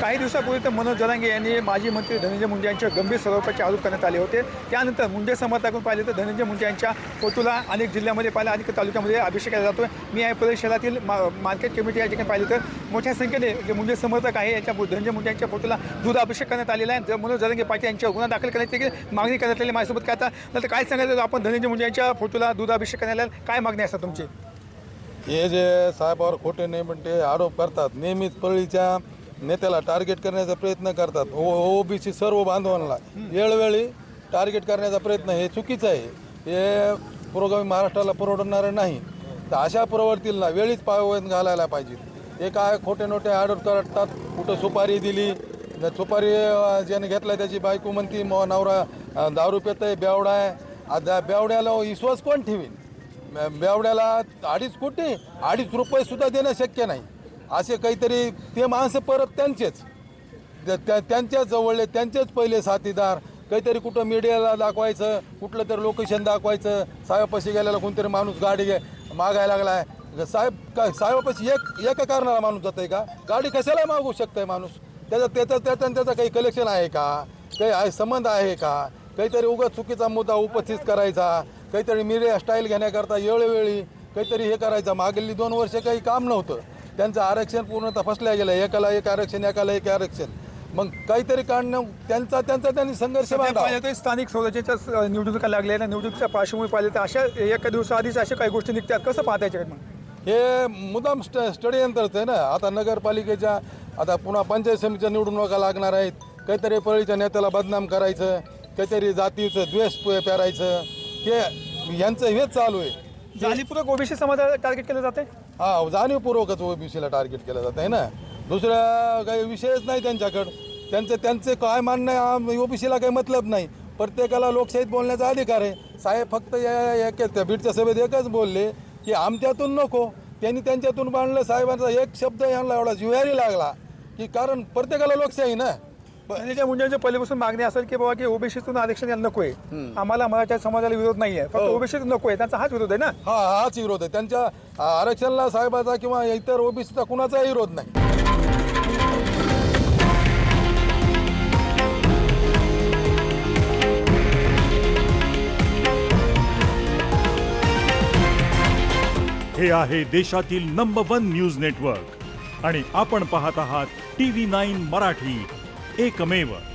काही दिवसापूर्वी तर मनोज जरांगे यांनी माजी मंत्री धनंजय मुंडे यांच्यावर गंभीर स्वरूपाचे आरोप करण्यात आले होते. त्यानंतर मुंडे समर्थकातून पाहिले तर धनंजय मुंडे यांच्या फोटोला अनेक जिल्ह्यामध्ये पाहिला अनेक तालुक्यामध्ये अभिषेक केला जातो मी या परिसरातील शहरातील मा मार्केट कमिटी या ठिकाणी पाहिलं तर मोठ्या संख्येने जे मुंडे समर्थक आहे यांच्या धनंजय मुंडे यांच्या फोटोला दूध अभिषेक करण्यात आलेला आहे. मनोज जरांगे पाटील यांच्यावर गुन्हा दाखल करण्याची देखील मागणी करण्यात आली माझ्यासोबत काय आता नंतर काय सांगायचं आपण धनंजय मुंडे यांच्या फोटोला दूध अभिषेक करण्याला? काय मागणी असतात तुमची? हे जे साहेबावर खोटे नाही म्हणते आरोप करतात. नेहमीच परळीच्या नेत्याला टार्गेट करण्याचा प्रयत्न करतात. ओ ओबीसी सर्व बांधवांना. वेळोवेळी टार्गेट करण्याचा प्रयत्न हे चुकीचं आहे. हे पुरोगामी महाराष्ट्राला परवडणारं नाही. तर अशा प्रवृत्तीला वेळीच पायवत घालायला पाहिजे. हे काय खोटे नोटे ऑर्डर करतात? कुठं सुपारी दिली? न सुपारी ज्याने घेतला त्याची बायको म्हणती म नवरा दारू पेत आहे. बेवडा आहे आता बेवड्याला विश्वास कोण ठेवीन बेवड्याला अडीच कोटी अडीच रुपये सुद्धा देणं शक्य नाही. असे काहीतरी ते माणसं परत त्यांचेच. त्या- त्यांच्याच जवळले त्यांचेच पहिले साथीदार. काहीतरी कुठं मीडियाला दाखवायचं कुठलं तरी लोकेशन दाखवायचं. साहेबापाशी गेलेला कोणतरी माणूस गाडी घे मागायला लागलाय. साहेब काय साहेबापाशी एक एका कारणाला माणूस जातोय का? गाडी कशाला मागू शकतोय माणूस? त्याचा त्याचा त्याचा त्याचा काही कलेक्शन आहे का? काही आहे संबंध आहे का? काहीतरी उगाच चुकीचा मुद्दा उपस्थित करायचा. काहीतरी मीडिया स्टाईल घेण्याकरता वेळोवेळी काहीतरी हे करायचं. मागली दोन वर्ष काही काम नव्हतं. त्यांचं आरक्षण पूर्णतः फसल्या गेलं. एकाला एक आरक्षण एकाला एक आरक्षण. मग काहीतरी काढणं त्यांचा त्यांचा त्यांनी संघर्ष. पाहिलं तर स्थानिक स्वराज्याच्या निवडणुका लागलेल्या निवडणुकीच्या पार्श्वभूमी पाहिलं तर अशा एका दिवसाआधीच अशा काही गोष्टी निघतात. कसं पाहता याच्याकडे मग? हे मुद्दाम स्ट स्टडीयंत्रच आहे ना. आता नगरपालिकेच्या आता पुन्हा पंचायत समितीच्या निवडणुका लागणार आहेत. काहीतरी पळीच्या नेत्याला बदनाम करायचं काहीतरी जातीचं द्वेष पेरायचं. हे यांचं हेच चालू आहे. जाणीवपूर्वक ओबीसी समाजाला टार्गेट केलं जाते हा जाणीवपूर्वकच ओबीसीला टार्गेट केलं जात आहे ना? दुसरा काही विषयच नाही त्यांच्याकडं. त्यांचं त्यांचे काय मानणं आहे ओबीसीला काही मतलब नाही. प्रत्येकाला लोकशाहीत बोलण्याचा अधिकार आहे. साहेब फक्त या एक त्या बीडच्या सभेत एकच बोलले की आमच्यातून नको. त्यांनी त्यांच्यातून बांधलं साहेबांचा एक शब्द यांना एवढा जिव्हारी लागला की कारण प्रत्येकाला लोकशाही ना? धनंजय मुंडेंची पहिल्यापासून मागणी असेल की बाबा की ओबीसीतून आरक्षण यांना नको आहे आम्हाला मराठा समाजाला विरोध नाही आहे फक्त ओबीसीतून नको आहे त्यांचा हाच विरोध आहे ना? हा हाच विरोध आहे. त्यांच्या आरक्षणाला साहेबाचा किंवा इतर ओबीसीचा कुणाचाही विरोध नाही. हे आहे देशातील नंबर वन न्यूज नेटवर्क आणि आपण पाहत आहात टी व्ही नाईन मराठी. एकमेव.